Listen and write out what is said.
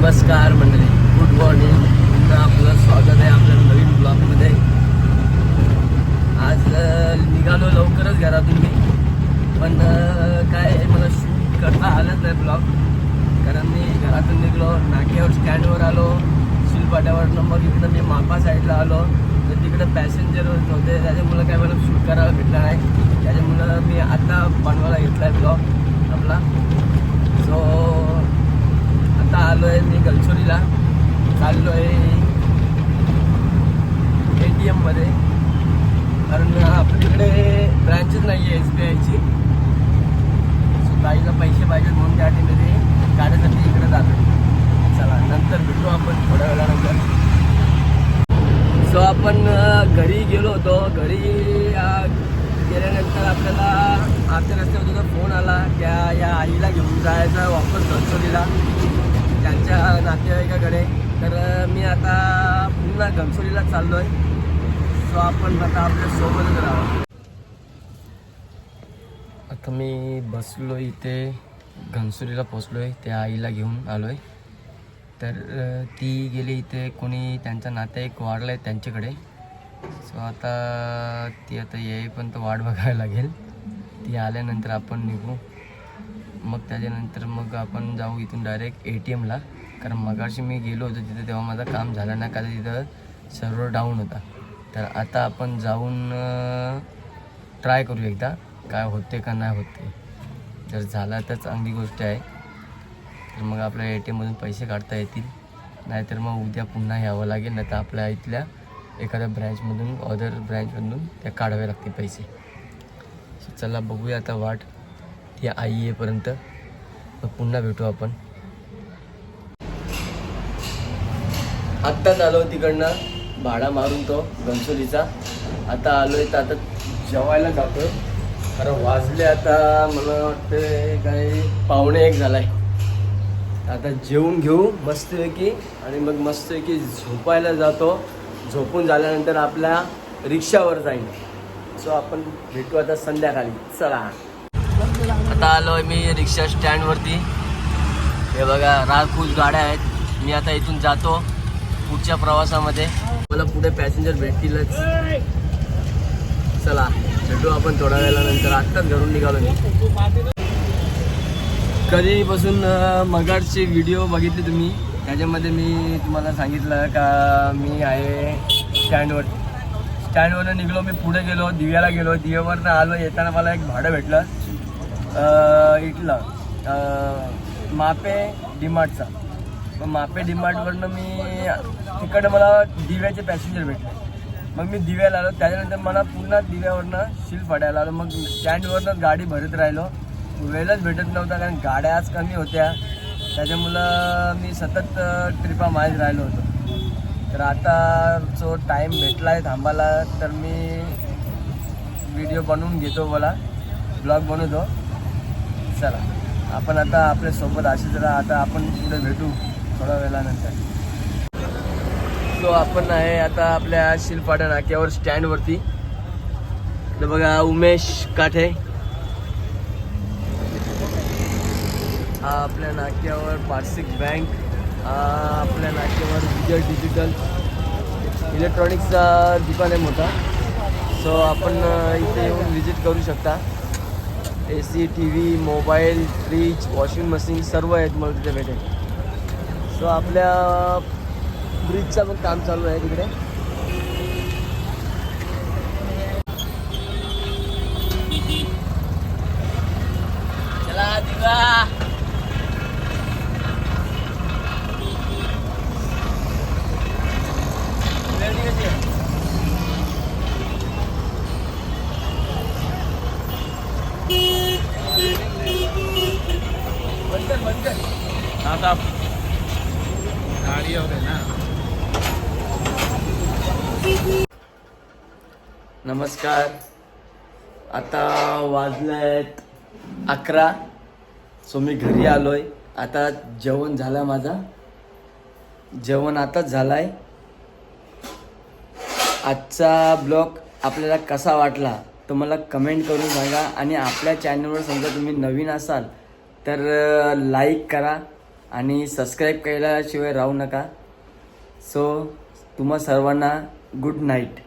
नमस्कार मंडळी. Good morning पुन्हा आपलं स्वागत आहे आपल्या नवीन ब्लॉगमध्ये आज निघालो लवकरच घरातून मी. पण काय मला शूट करता आलंच नाही ब्लॉग कारण मी घरातून निघलो नाक्यावर स्टँडवर आलो शिलपाट्यावर मग इकडं मी मापा साईडला आलो. तर तिकडं पॅसेंजर होते त्याच्यामुळं काय मला शूट करायला भेटलं नाही. त्याच्यामुळं मी आता बनवायला घेतला आहे ब्लॉग आपला. सो मी चाललो आहे ए टी एममध्ये कारण आपल्याकडे ब्रँचेस नाही आहे एस बी आयची सो ताईला पैसे पाहिजेत म्हणून त्या टीमध्ये गाड्यासाठी इकडे जातो चला नंतर भेटू आपण थोड्या वेळानंतर. सो आपण घरी गेलो होतो. घरी गेल्यानंतर आपल्याला आमच्या रस्त्यावर फोन आला. त्या या आईला घेऊन जायचा वापस घनसोलीला माझ्या नातेवाईकाकडे. तर मी आता पुन्हा घमसोलीला चाललो आहे सो आपण आता आपल्या सोबतच राहावं आता मी बसलो इथे घनसोलीला पोचलो आहे त्या आईला घेऊन आलो आहे तर ती गेली इथे कोणी त्यांचा नातेवाईक वाढला आहे त्यांच्याकडे. सो आता ती आता येईपर्यंत वाट बघायला लागेल. ती आल्यानंतर आपण निघू. मग त्याच्यानंतर मग आपण जाऊ इथून डायरेक्ट ए टी एमला कारण मगाशी मी गेलो होतो तिथे तेव्हा माझं काम झालं नाही कारण तिथं सर्व्हर डाऊन होता. तर आता आपण जाऊन ट्राय करू एकदा काय होते का नाही होते. जर झाला तर चांगली गोष्ट आहे. तर मग आपल्या ए टी एममधून पैसे काढता येतील. नाहीतर मग उद्या पुन्हा यावं लागेल नाही तर आपल्या इथल्या एखाद्या ब्रँचमधून अदर ब्रँचमधून त्या काढावे लागतील पैसे. चला बघूया आता वाट. ती आई येईपर्यंत. मग पुन्हा भेटू आपण. आत्ताच आलो तिकडनं भाडा मारून तो घनसोलीचा आता आलो आहे तर आता जेवायला जातो कारण वाजले आता मला वाटते काय पावणे एक झाला आहे आता जेवून घेऊ मस्तपैकी आणि मग मस्तपैकी झोपायला जातो. झोपून झाल्यानंतर आपल्या रिक्षावर जाईन. सो आपण भेटू आता संध्याकाळी. चला. आता आलो आहे मी रिक्षा स्टँडवरती हे बघा राखूस गाड्या आहेत. मी आता इथून जातो. पुढच्या प्रवासामध्ये. मला पुढे पॅसेंजर भेटतीलच. चला भेटू आपण थोड्या वेळानंतर. आत्ताच घरून निघालो मी. कधीपासून मगाडचे व्हिडिओ बघितले तुम्ही? त्याच्यामध्ये मी तुम्हाला सांगितलं का मी आहे स्टँडवर. स्टँडवरनं निघलो मी पुढे गेलो दिव्याला गेलो. दिव्यावरनं आलो येताना मला एक भाडं भेटलं. इथलं मापे डिमार्टचा. मग मापे डिमार्टवरनं मी तिकडं मला दिव्याचे पॅसेंजर भेटले. मग मी दिव्याला आलो. त्याच्यानंतर मला पुन्हा दिव्यावरनं शिल पडायला आलो मग स्टँडवरनं गाडी भरत राहिलो. वेळच भेटत नव्हता कारण गाड्या आज कमी होत्या. त्याच्यामुळं मी सतत ट्रिपा माहीत राहिलो होतो. तर आता जो टाईम भेटला आहे थांबायला तर मी व्हिडिओ बनवून घेतो मला ब्लॉग बनवतो. चला. आपण आता आपल्यासोबत असेच राहा आता आपण पुढे भेटू थोड्या वेळानंतर. सो आपण आहे आता आपल्या शिलपाडा नाक्यावर स्टँडवरती तर बघा उमेश काठे. हा आपल्या नाक्यावर पार्सिक बँक. हा आपल्या नाक्यावर विजय डिजिटल. इलेक्ट्रॉनिक्सचा दुकान आहे मोठा. सो आपण इथे येऊन व्हिजिट करू शकता. A C T V mobile fridge washing machine सर्व आहेत मला तिथे भेटेल. सो आपल्या ब्रिजचं पण काम चालू आहे तिकडे. चला गाडी आहे ना. नमस्कार. आता वाजले आहेत अकरा. सो मी घरी आलोय. आता जेवण झालं माझा. जेवण आताच झालाय. आजचा ब्लॉग आपल्याला कसा वाटला तो मला कमेंट करून सांगा. आणि आपल्या चॅनलवर समजा तुम्ही नवीन असाल तर लाईक करा आणि सबस्क्राईब केल्याशिवाय राहू नका. सो तुम्हा सर्वांना गुड नाईट